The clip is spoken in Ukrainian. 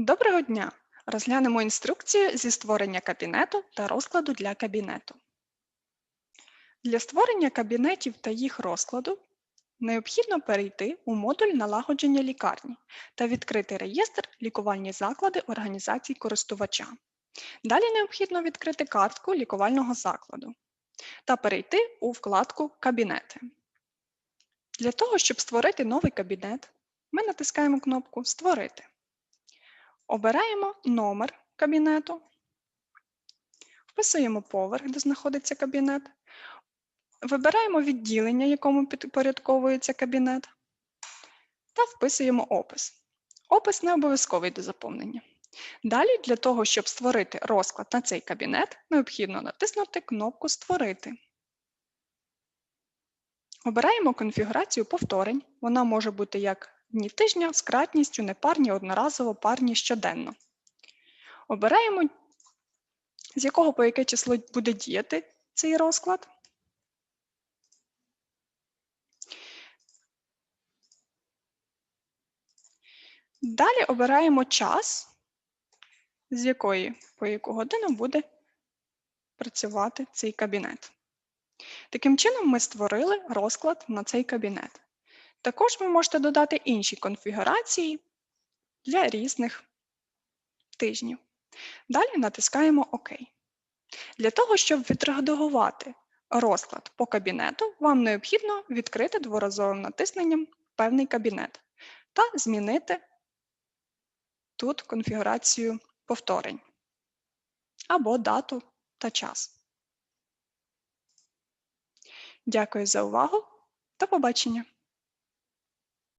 Доброго дня! Розглянемо інструкцію зі створення кабінету та розкладу для кабінету. Для створення кабінетів та їх розкладу необхідно перейти у модуль налагодження лікарні та відкрити реєстр лікувальні заклади організацій користувача. Далі необхідно відкрити картку лікувального закладу та перейти у вкладку Кабінети. Для того, щоб створити новий кабінет, ми натискаємо кнопку Створити. Обираємо номер кабінету, вписуємо поверх, де знаходиться кабінет, вибираємо відділення, якому підпорядковується кабінет, та вписуємо опис. Опис не обов'язковий до заповнення. Далі, для того, щоб створити розклад на цей кабінет, необхідно натиснути кнопку Створити. Обираємо конфігурацію повторень. Вона може бути як дні тижня з кратністю непарні, одноразово, парні щоденно. Обираємо, з якого по яке число буде діяти цей розклад. Далі обираємо час, з якої по яку годину буде працювати цей кабінет. Таким чином, ми створили розклад на цей кабінет. Також ви можете додати інші конфігурації для різних тижнів. Далі натискаємо ОК. Для того, щоб відредагувати розклад по кабінету, вам необхідно відкрити дворазовим натисненням певний кабінет та змінити тут конфігурацію повторень або дату та час. Дякую за увагу. До побачення!